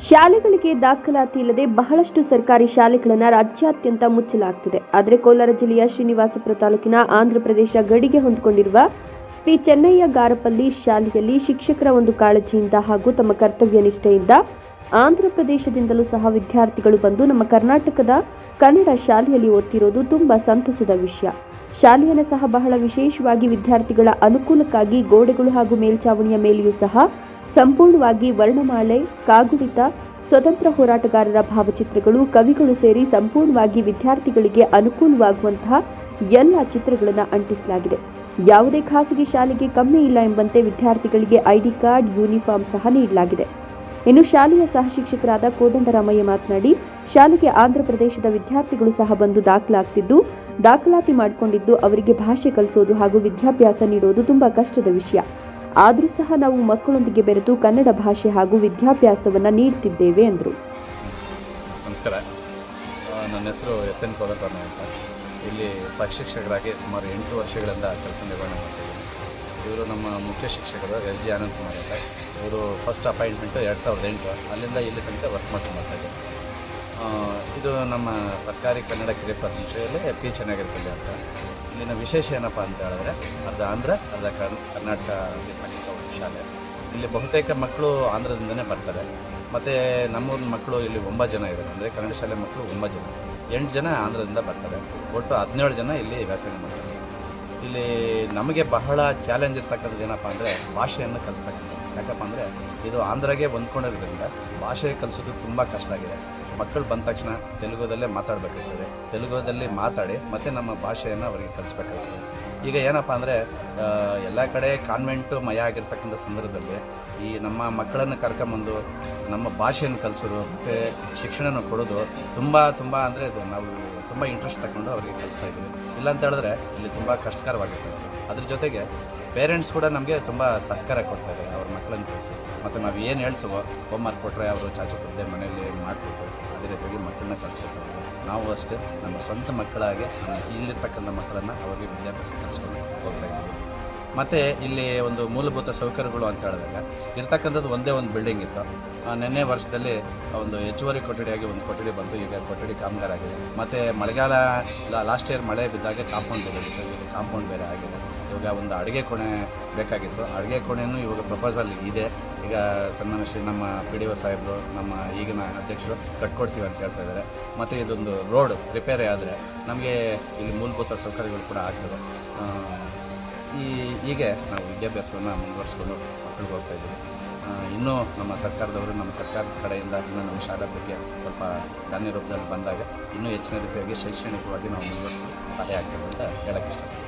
ಶಾಲೆಗಳಿಗೆ ದಾಖಲಾತಿ ಇಲ್ಲದೆ ಬಹಳಷ್ಟು ಸರ್ಕಾರಿ ಶಾಲೆಗಳನ್ನು ರಾಜ್ಯಾದ್ಯಂತ ಮುಚ್ಚಲಾಗ್ತಿದೆ. ಆದರೆ ಕೋಲಾರ ಜಿಲ್ಲೆಯ ಶ್ರೀನಿವಾಸಪುರ ತಾಲೂಕಿನ ಆಂಧ್ರಪ್ರದೇಶ ಗಡಿಗೆ ಹೊಂದಿಕೊಂಡಿರುವ ಪಿ. ಚೆನ್ನಯ್ಯ ಗಾರಪಲ್ಲಿ ಶಾಲೆಯಲ್ಲಿ ಶಿಕ್ಷಕರ ಒಂದು ಕಾಳಜಿಯಿಂದ ಹಾಗೂ ತಮ್ಮ ಕರ್ತವ್ಯ ನಿಷ್ಠೆಯಿಂದ ಆಂಧ್ರಪ್ರದೇಶದಿಂದಲೂ ಸಹ ವಿದ್ಯಾರ್ಥಿಗಳು ಬಂದು ನಮ್ಮ ಕರ್ನಾಟಕದ ಕನ್ನಡ ಶಾಲೆಯಲ್ಲಿ ಓದ್ತಿರೋದು ತುಂಬಾ ಸಂತಸದ ವಿಷಯ. ಶಾಲೆಯನ್ನು ಸಹ ಬಹಳ ವಿಶೇಷವಾಗಿ ವಿದ್ಯಾರ್ಥಿಗಳ ಅನುಕೂಲಕ್ಕಾಗಿ ಗೋಡೆಗಳು ಹಾಗೂ ಮೇಲ್ಚಾವಣಿಯ ಮೇಲೆಯೂ ಸಹ ಸಂಪೂರ್ಣವಾಗಿ ವರ್ಣಮಾಲೆ, ಕಾಗುಣಿತ, ಸ್ವತಂತ್ರ ಹೋರಾಟಗಾರರ ಭಾವಚಿತ್ರಗಳು, ಕವಿಗಳು ಸೇರಿ ಸಂಪೂರ್ಣವಾಗಿ ವಿದ್ಯಾರ್ಥಿಗಳಿಗೆ ಅನುಕೂಲವಾಗುವಂತಹ ಎಲ್ಲ ಚಿತ್ರಗಳನ್ನು ಅಂಟಿಸಲಾಗಿದೆ. ಯಾವುದೇ ಖಾಸಗಿ ಶಾಲೆಗೆ ಕಮ್ಮಿ ಇಲ್ಲ ಎಂಬಂತೆ ವಿದ್ಯಾರ್ಥಿಗಳಿಗೆ ಐಡಿ ಕಾರ್ಡ್, ಯೂನಿಫಾರ್ಮ್ ಸಹ ನೀಡಲಾಗಿದೆ. ಇನ್ನು ಶಾಲೆಯ ಸಹಶಿಕ್ಷಕರಾದ ಕೋದಂಡರಾಮಯ್ಯ ಮಾತನಾಡಿ, ಶಾಲೆಗೆ ಆಂಧ್ರಪ್ರದೇಶದ ವಿದ್ಯಾರ್ಥಿಗಳು ಸಹ ಬಂದು ದಾಖಲಾಗ್ತಿದ್ದು, ದಾಖಲಾತಿ ಮಾಡಿಕೊಂಡಿದ್ದು ಅವರಿಗೆ ಭಾಷೆ ಕಲಿಸೋದು ಹಾಗೂ ವಿದ್ಯಾಭ್ಯಾಸ ನೀಡೋದು ತುಂಬಾ ಕಷ್ಟದ ವಿಷಯ. ಆದರೂ ಸಹ ನಾವು ಮಕ್ಕಳೊಂದಿಗೆ ಬೆರೆತು ಕನ್ನಡ ಭಾಷೆ ಹಾಗೂ ವಿದ್ಯಾಭ್ಯಾಸವನ್ನು ನೀಡುತ್ತಿದ್ದೇವೆ ಎಂದರು. ನಮಸ್ಕಾರ. ನನ್ನ ಹೆಸರು ಎಸ್ ಎನ್ ಅಂತ. ಇಲ್ಲಿ ಸಹ ಶಿಕ್ಷಕರಾಗಿ ಸುಮಾರು ಎಂಟು ವರ್ಷಗಳಿಂದ ಕೆಲಸ ನಿರ್ವಹಣೆ ಮಾಡ್ತಿದ್ದೀನಿ. ಇವರು ನಮ್ಮ ಮುಖ್ಯ ಶಿಕ್ಷಕರು ಎಸ್ ಜಿ ಆನಂದ್ ಕುಮಾರ್ ಅಂತ. ಇವರು ಫಸ್ಟ್ ಅಪಾಯಿಂಟ್ಮೆಂಟು ಎರಡು ಸಾವಿರದ ಎಂಟು. ಅಲ್ಲಿಂದ ಇಲ್ಲಿ ತನಕ ವರ್ಕ್ ಮಾಡ್ಕೊಂಡು ಮಾಡ್ತಾಯಿದ್ದಾರೆ ಇದು ನಮ್ಮ ಸರ್ಕಾರಿ ಕನ್ನಡ ಕಿರಿಯ ಪ್ರತಿಷ್ಠೆಯಲ್ಲಿ ಪಿ ಚೆನ್ನಾಗಿರ್ತದೆ ಅಂತ. ಇಲ್ಲಿನ ವಿಶೇಷ ಏನಪ್ಪ ಅಂತ ಹೇಳಿದ್ರೆ ಅರ್ಧ ಆಂಧ್ರ ಅರ್ಧ ಕರ್- ಕರ್ನಾಟಕ ಶಾಲೆ. ಇಲ್ಲಿ ಬಹುತೇಕ ಮಕ್ಕಳು ಆಂಧ್ರದಿಂದನೇ ಬರ್ತಾರೆ. ಮತ್ತು ನಮ್ಮೂರಿನ ಮಕ್ಕಳು ಇಲ್ಲಿ ಒಂಬತ್ತು ಜನ ಇದ್ದಾರೆ. ಅಂದರೆ ಕನ್ನಡ ಶಾಲೆ ಮಕ್ಕಳು ಒಂಬತ್ತು ಜನ. ಎಂಟು ಜನ ಆಂಧ್ರದಿಂದ ಬರ್ತಾರೆ. ಒಟ್ಟು ಹದಿನೇಳು ಜನ ಇಲ್ಲಿ ವ್ಯಾಸಂಗ ಮಾಡ್ತಾರೆ. ಇಲ್ಲಿ ನಮಗೆ ಬಹಳ ಚಾಲೆಂಜ್ ಇರ್ತಕ್ಕಂಥದ್ದು ಏನಪ್ಪ ಅಂದರೆ ಭಾಷೆಯನ್ನು ಕಲಿಸ್ತಕ್ಕಂಥದ್ದು ಯಾಕಪ್ಪ ಅಂದರೆ ಇದು ಆಂಧ್ರಗೆ ಹೊಂದ್ಕೊಂಡಿರೋದ್ರಿಂದ ಭಾಷೆ ಕಲಿಸೋದು ತುಂಬ ಕಷ್ಟ ಆಗಿದೆ. ಮಕ್ಕಳು ಬಂದ ತಕ್ಷಣ ತೆಲುಗುದಲ್ಲೇ ಮಾತಾಡಬೇಕಾಗ್ತದೆ. ತೆಲುಗುದಲ್ಲಿ ಮಾತಾಡಿ ಮತ್ತೆ ನಮ್ಮ ಭಾಷೆಯನ್ನು ಅವರಿಗೆ ಕಲಿಸ್ಬೇಕಾಗ್ತದೆ. ಈಗ ಏನಪ್ಪ ಅಂದರೆ ಎಲ್ಲ ಕಡೆ ಕಾನ್ವೆಂಟು ಮಯ ಆಗಿರ್ತಕ್ಕಂಥ ಸಂದರ್ಭದಲ್ಲಿ ಈ ನಮ್ಮ ಮಕ್ಕಳನ್ನು ಕರ್ಕೊಂಬಂದು ನಮ್ಮ ಭಾಷೆಯನ್ನು ಕಲಿಸೋದು, ಮತ್ತು ಶಿಕ್ಷಣನ ಕೊಡೋದು ತುಂಬ ತುಂಬ ಅಂದರೆ ಇದು ನಾವು ತುಂಬ ಇಂಟ್ರೆಸ್ಟ್ ತಗೊಂಡು ಅವರಿಗೆ ಕಲಿಸ್ತಾ ಇದ್ದೀವಿ. ಇಲ್ಲ ಅಂತ ಹೇಳಿದ್ರೆ ಇಲ್ಲಿ ತುಂಬ ಕಷ್ಟಕರವಾಗಿರ್ತದೆ. ಅದ್ರ ಜೊತೆಗೆ ಪೇರೆಂಟ್ಸ್ ಕೂಡ ನಮಗೆ ತುಂಬ ಸಹಕಾರ ಕೊಡ್ತಾರೆ ಅವ್ರ ಮಕ್ಕಳನ್ನ ಕಳಿಸಿ. ಮತ್ತು ನಾವು ಏನು ಹೇಳ್ತೀವೋ ಹೋಮ್ವರ್ಕ್ ಕೊಟ್ಟರೆ ಅವರು ಚಾಚು ಕೊಡದೆ ಮನೆಯಲ್ಲಿ ಮಾಡಿಕೊಟ್ಟು ಅದೇ ರೀತಿಯಾಗಿ ಮಕ್ಕಳನ್ನ ಕಳಿಸ್ಬೇಕು ನಾವು ಅಷ್ಟೇ ನಮ್ಮ ಸ್ವಂತ ಮಕ್ಕಳಾಗೆ ಇಲ್ಲಿರ್ತಕ್ಕಂಥ ಮಕ್ಕಳನ್ನು ಅವರಿಗೆ ವಿದ್ಯಾಭ್ಯಾಸ ಕಲಿಸ್ಕೊಂಡು ಹೋಗ್ತಾ ಇದ್ದೀವಿ. ಮತ್ತು ಇಲ್ಲಿ ಒಂದು ಮೂಲಭೂತ ಸೌಕರ್ಯಗಳು ಅಂತ ಹೇಳಿದಾಗ, ಇರ್ತಕ್ಕಂಥದ್ದು ಒಂದೇ ಒಂದು ಬಿಲ್ಡಿಂಗ್ ಇತ್ತು. ನಿನ್ನೆ ವರ್ಷದಲ್ಲಿ ಒಂದು ಹೆಚ್ಚುವರಿ ಕೊಠಡಿಯಾಗಿ ಒಂದು ಕೊಠಡಿ ಬಂತು. ಈಗ ಕೊಠಡಿ ಕಾಮಗಾರ ಆಗಿದೆ. ಮತ್ತು ಮಳೆಗಾಲ ಲಾಸ್ಟ್ ಇಯರ್ ಮಳೆ ಬಿದ್ದಾಗ ಕಾಂಪೌಂಡ್ ಬೇರೆ ಈಗ ಕಾಂಪೌಂಡ್ ಬೇರೆ ಆಗಿದೆ. ಇವಾಗ ಒಂದು ಅಡುಗೆ ಕೋಣೆ ಬೇಕಾಗಿತ್ತು. ಅಡುಗೆ ಕೋಣೆಯೂ ಇವಾಗ ಪ್ರಪೋಸಲ್ ಇದೆ. ಈಗ ಸನ್ಮಾನ ಶ್ರೀ ನಮ್ಮ ಪಿ ಡಿ ಒ ಸಾಹೇಬರು, ನಮ್ಮ ಈಗಿನ ಅಧ್ಯಕ್ಷರು ಕಟ್ಕೊಡ್ತೀವಿ ಅಂತ ಹೇಳ್ತಾ ಇದ್ದಾರೆ. ಮತ್ತು ಇದೊಂದು ರೋಡ್ ರಿಪೇರಿ ಆದರೆ ನಮಗೆ ಇಲ್ಲಿ ಮೂಲಭೂತ ಸೌಕರ್ಯಗಳು ಕೂಡ ಆಗ್ತದೆ. ಈ ಹೀಗೆ ನಾವು ವಿದ್ಯಾಭ್ಯಾಸವನ್ನು ಮುಂದುವರಿಸ್ಕೊಂಡು ಮಕ್ಕಳಿಗೆ ಹೋಗ್ತಾ ಇದ್ದೀವಿ. ಆ, ಇನ್ನೂ ನಮ್ಮ ಸರ್ಕಾರದವರು ನಮ್ಮ ಸರ್ಕಾರದ ಕಡೆಯಿಂದ ಇನ್ನೂ ನಮ್ಮ ಶಾಲಾ ಬಗ್ಗೆ ಸ್ವಲ್ಪ ಧಾನ್ಯ ರೂಪದಲ್ಲಿ ಬಂದಾಗ ಇನ್ನೂ ಹೆಚ್ಚಿನ ರೀತಿಯಾಗಿ ಶೈಕ್ಷಣಿಕವಾಗಿ ನಾವು ಮುಂದುವರಿಸಲು ಸಹಾಯ ಆಗ್ತದೆ ಅಂತ ಹೇಳಕ್ಕೆ ಇಷ್ಟಪಡ್ತೀನಿ.